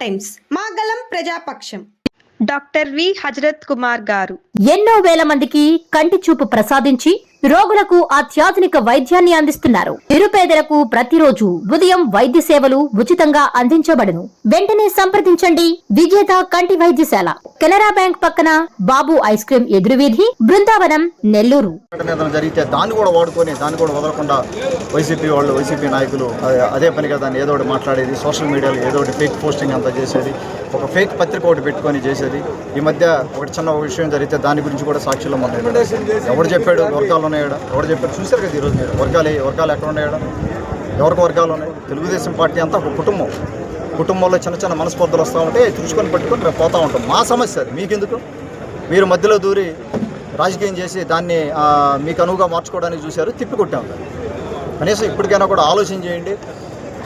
Times మాగలం ప్రజాపక్షం. Doctor V. Hazrat Kumar గారు. ఎన్నో వేల మందికి కంటి చూపు ప్రసాదించి రోగులకు అత్యాధునిక వైద్యాన్ని అందిస్తున్నారు. నిరుపేదలకు ప్రతిరోజు ఉదయం వైద్య సేవలు ఉచితంగా అందించబడును. వెంటనే సంప్రదించండి. విజేత కంటి వైద్యశాల. కెనరా బ్యాంక్ పక్కన బాబు ఐస్ క్రీం ఎదురువీధి బృందావనం నెల్లూరు. జరిగితే దాన్ని కూడా వాడుకొని దాన్ని కూడా వదలకుండా వైసీపీ వాళ్ళు వైసీపీ నాయకులు అదే- పనిగా దాన్ని ఏదో ఒకటి మాట్లాడేది సోషల్ మీడియాలో ఏదో ఒకటి ఫేక్ పోస్టింగ్ అంతా చేసేది ఒక ఫేక్ పత్రిక ఒకటి పెట్టుకొని చేసేది. ఈ మధ్య ఒకటి చిన్న విషయం జరిగితే దాని గురించి కూడా సాక్షులు మనం ఎవడు చెప్పాడు? వర్గాలు ఉన్నాయాడా ఎవరు చెప్పారు చూశారు కదా ఈరోజు మీరు? వర్గాలు వర్గాలు ఎక్కడ ఉన్నాయాడా ఎవరికి వర్గాలు ఉన్నాయి? తెలుగుదేశం పార్టీ అంతా ఒక కుటుంబం. కుటుంబంలో చిన్న చిన్న మనస్పర్ధలు వస్తూ ఉంటే చూసుకొని పట్టుకొని మేము పోతూ ఉంటాం. మా సమస్య అది. మీకెందుకు? మీరు మధ్యలో దూరి రాజకీయం చేసి దాన్ని మీకు అనువుగా మార్చుకోవడానికి చూశారు తిప్పికొట్టాం. కనీసం ఇప్పటికైనా కూడా ఆలోచన చేయండి.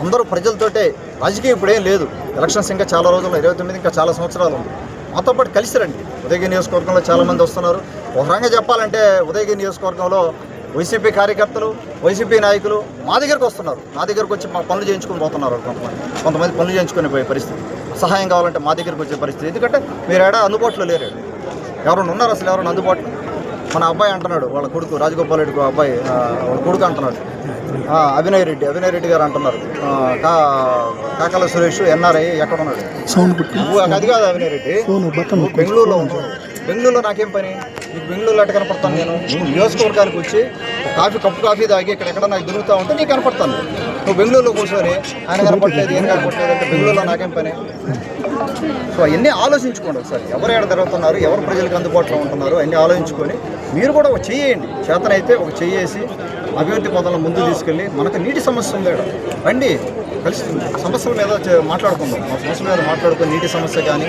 అందరూ ప్రజలతోటే. రాజకీయం ఇప్పుడేం లేదు. ఎలక్షన్స్ ఇంకా చాలా రోజులు ఇరవై తొమ్మిది ఇంకా చాలా సంవత్సరాలు ఉంది. మాతో పాటు కలిసి రండి. ఉదయగిరి నియోజకవర్గంలో చాలామంది వస్తున్నారు. ఒక రకంగా చెప్పాలంటే ఉదయగిరి నియోజకవర్గంలో వైసీపీ కార్యకర్తలు వైసీపీ నాయకులు మా దగ్గరకు వస్తున్నారు. నా దగ్గరకు వచ్చి మా పనులు చేయించుకొని పోతున్నారు కొంతమంది. కొంతమంది పనులు చేయించుకునే పోయే పరిస్థితి. సహాయం కావాలంటే మా దగ్గరకు వచ్చే పరిస్థితి. ఎందుకంటే మీరు ఏడా అందుబాటులో లేరు. ఎవరైనా ఉన్నారు అసలు? ఎవరైనా అందుబాటులో? మన అబ్బాయి అంటున్నాడు వాళ్ళ కొడుకు రాజగోపాల్ రెడ్డి అబ్బాయి వాళ్ళ కొడుకు అంటున్నాడు. అభినయ్ రెడ్డి అభినయ్ రెడ్డి గారు అంటున్నారు. కాకల సురేష్ ఎన్ఆర్ఐ ఎక్కడ ఉన్నాడు? అది కాదు అభినయ్ రెడ్డి. బెంగళూరులో ఉంటావు బెంగళూరులో నాకేం పని? నీకు బెంగళూరులో ఎట్ట కనపడతాను నేను? నియోజకవర్గానికి వచ్చి కాఫీ కప్పు కాఫీ తాగి ఇక్కడ ఎక్కడ నాకు దొరుకుతా ఉంటే నీకు కనపడతాను. నువ్వు బెంగళూరులో కూర్చొని ఆయన కనపడలేదు ఏం కనపడలేదు అంటే బెంగళూరులో నాకేం పని? సో అవన్నీ ఆలోచించుకోండి ఒకసారి. ఎవరు ఎక్కడ తిరుగుతున్నారు ఎవరు ప్రజలకు అందుబాటులో ఉంటున్నారు అన్నీ ఆలోచించుకొని మీరు కూడా ఒక చెయ్యండి చేతనైతే ఒక చెయ్యేసి అభివృద్ధి పదంలో ముందు తీసుకెళ్ళి మనకు నీటి సమస్య ఉంది. రండి కలిసి సమస్యల మీద మాట్లాడుకుందాం. ఆ సమస్యల మీద మాట్లాడుకుని నీటి సమస్య కానీ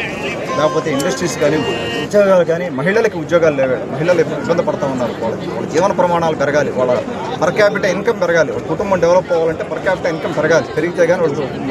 లేకపోతే ఇండస్ట్రీస్ కానీ ఉద్యోగాలు కానీ మహిళలకి ఉద్యోగాలు లేవు. మహిళలు ఇబ్బంది పడుతూ ఉన్నారు. వాళ్ళ వాళ్ళ జీవన ప్రమాణాలు పెరగాలి. వాళ్ళ పర్ క్యాపిటల్ ఇన్కమ్ పెరగాలి. వాళ్ళ కుటుంబం డెవలప్ అవ్వాలంటే పర్ క్యాపిటల్ ఇన్కమ్ పెరగాలి. పెరిగితే కానీ వాళ్ళు